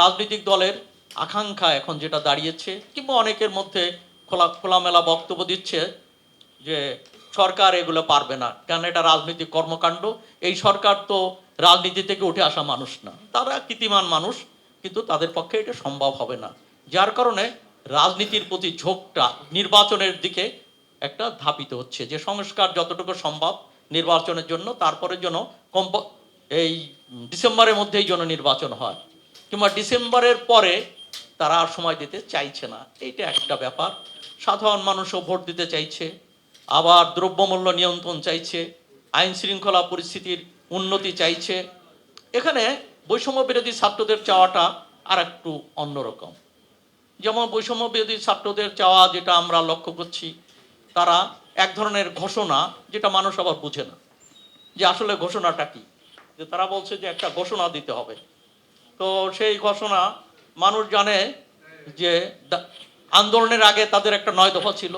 রাজনৈতিক দলের আকাঙ্ক্ষা এখন যেটা দাঁড়িয়েছে, কিংবা অনেকের মধ্যে খোলা, খোলামেলা বক্তব্য দিচ্ছে যে সরকার এগুলো পারবে না। কেন এটা রাজনৈতিক কর্মকাণ্ড। এই সরকার তো রাজনীতি থেকে উঠে আসা মানুষ না। তারা কৃতিমান মানুষ, কিন্তু তাদের পক্ষে এটা সম্ভব হবে না। যার কারণে রাজনীতির প্রতি ঝোঁকটা নির্বাচনের দিকে একটা ধাপিত হচ্ছে। যে সংস্কার যতটুকু সম্ভব নির্বাচনের জন্য তারপরে যেন কম্প এই ডিসেম্বরের মধ্যেই যেন নির্বাচন হয়। কিংবা ডিসেম্বরের পরে তারা আর সময় দিতে চাইছে না। এইটা একটা ব্যাপার। সাধারণ মানুষও ভোট দিতে চাইছে। আবার দ্রব্যমূল্য নিয়ন্ত্রণ চাইছে। আইন শৃঙ্খলা পরিস্থিতির উন্নতি চাইছে। এখানে বৈষম্য বিরোধী ছাত্রদের চাওয়াটা আর একটু অন্যরকম। যেমন বৈষম্য বিরোধী ছাত্রদের চাওয়া যেটা আমরা লক্ষ্য করছি, তারা এক ধরনের ঘোষণা যেটা মানুষ আবার বুঝে না। যে আসলে ঘোষণাটা কি? যে তারা বলছে যে একটা ঘোষণা দিতে হবে। তো সেই ঘোষণা মানুষ জানে যে আন্দোলনের আগে তাদের একটা নয় দফা ছিল,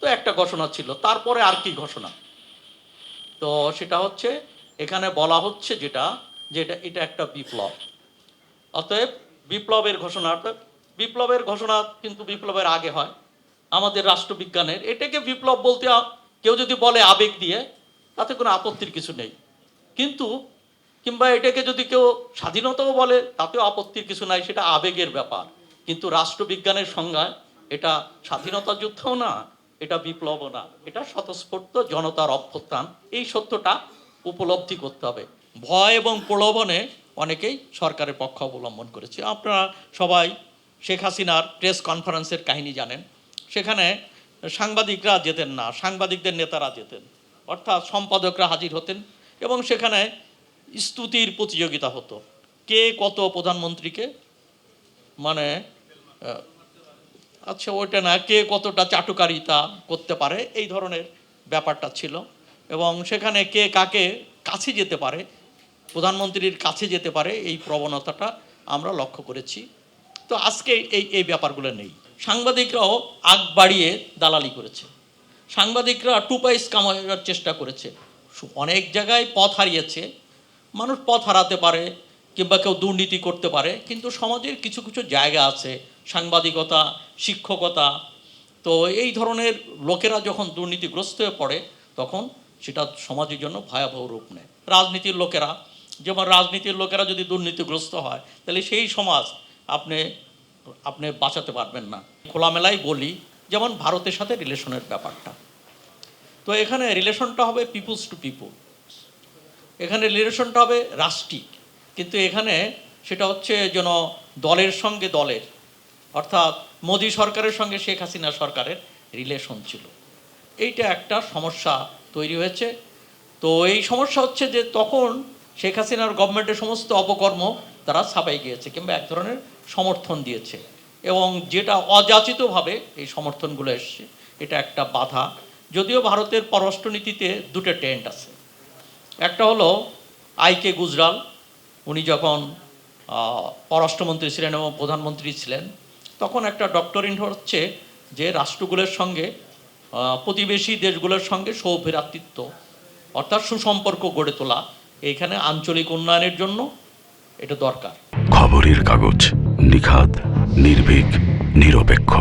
তো একটা ঘোষণা ছিল, তারপরে আর কি ঘোষণা? তো সেটা হচ্ছে, এখানে বলা হচ্ছে যেটা, যে এটা এটা একটা বিপ্লব। অতএব বিপ্লবের ঘোষণাটা বিপ্লবের ঘোষণা কিন্তু বিপ্লবের আগে হয়। আমাদের রাষ্ট্রবিজ্ঞানের, এটাকে বিপ্লব বলতে কেউ যদি বলে আবেগ দিয়ে, তাতে কোনো আপত্তির কিছু নেই। কিন্তু কিংবা এটাকে যদি কেউ স্বাধীনতাও বলে, তাতেও আপত্তির কিছু নাই, সেটা আবেগের ব্যাপার। কিন্তু রাষ্ট্রবিজ্ঞানের সংজ্ঞায় এটা স্বাধীনতা যুদ্ধও না, এটা বিপ্লবও না। এটা স্বতঃস্ফূর্ত জনতার অভ্যুত্থান। এই সত্যটা উপলব্ধি করতে হবে। ভয় এবং প্রলোভনে অনেকেই সরকারের পক্ষ অবলম্বন করেছে। আপনারা সবাই শেখ হাসিনার প্রেস কনফারেন্সের কাহিনী জানেন। সেখানে সাংবাদিকরা যেতেন না, সাংবাদিকদের নেতারা যেতেন। অর্থাৎ সম্পাদকরা হাজির হতেন এবং সেখানে স্তুতির প্রতিযোগিতা হতো। কে কত প্রধানমন্ত্রীকে মানে আচ্ছা ওইটা না, কে কতটা চাটুকারিতা করতে পারে, এই ধরনের ব্যাপারটা ছিল। এবং সেখানে কে কাকে কাছে যেতে পারে, প্রধানমন্ত্রীর কাছে যেতে পারে, এই প্রবণতাটা আমরা লক্ষ্য করেছি। তো আজকে এই এই ব্যাপারগুলো নেই। সাংবাদিকরাও আগ বাড়িয়ে দালালি করেছে। সাংবাদিকরা টু পাইস কামানোর চেষ্টা করেছে। অনেক জায়গায় পথ হারিয়েছে। মানুষ পথ হারাতে পারে কিংবা কেউ দুর্নীতি করতে পারে, কিন্তু সমাজের কিছু কিছু জায়গা আছে, সাংবাদিকতা, শিক্ষকতা। তো এই ধরনের লোকেরা যখন দুর্নীতিগ্রস্ত হয়ে পড়ে, তখন সেটা সমাজের জন্য ভয়াবহ রূপ নেয়। রাজনীতির লোকেরা, যেমন রাজনীতির লোকেরা যদি দুর্নীতিগ্রস্ত হয়, তাহলে সেই সমাজ আপনি আপনি বাঁচাতে পারবেন না। খোলামেলাই বলি, যেমন ভারতের সাথে রিলেশনের ব্যাপারটা। তো এখানে রিলেশনটা হবে পিপুলস টু পিপুল এখানে রিলেশনটা হবে রাষ্ট্রিক। কিন্তু এখানে সেটা হচ্ছে যেন দলের সঙ্গে দলের। অর্থাৎ মোদী সরকারের সঙ্গে শেখ হাসিনা সরকারের রিলেশন ছিল। এইটা একটা সমস্যা তৈরি হয়েছে। তো এই সমস্যা হচ্ছে যে তখন শেখ হাসিনার গভর্নমেন্টের সমস্ত অপকর্ম তারা ছাপাই গিয়েছে কিংবা এক ধরনের সমর্থন দিয়েছে। এবং যেটা অযাচিতভাবে এই সমর্থনগুলো এসছে, এটা একটা বাধা। যদিও ভারতের পররাষ্ট্রনীতিতে দুটো টেন্ট আছে। একটা হলো আই কে গুজরাল। উনি যখন পররাষ্ট্রমন্ত্রী ছিলেন এবং প্রধানমন্ত্রী ছিলেন, তখন একটা ডক্টর ডক্টরিন হচ্ছে যে রাষ্ট্রগুলোর সঙ্গে প্রতিবেশী দেশগুলোর সঙ্গে সৌভ্রাতৃত্ব, অর্থাৎ সুসম্পর্ক গড়ে তোলা। এইখানে আঞ্চলিক উন্নয়নের জন্য এটা দরকার। খবরের কাগজ, নিখাদ, নির্ভীক, নিরপেক্ষ।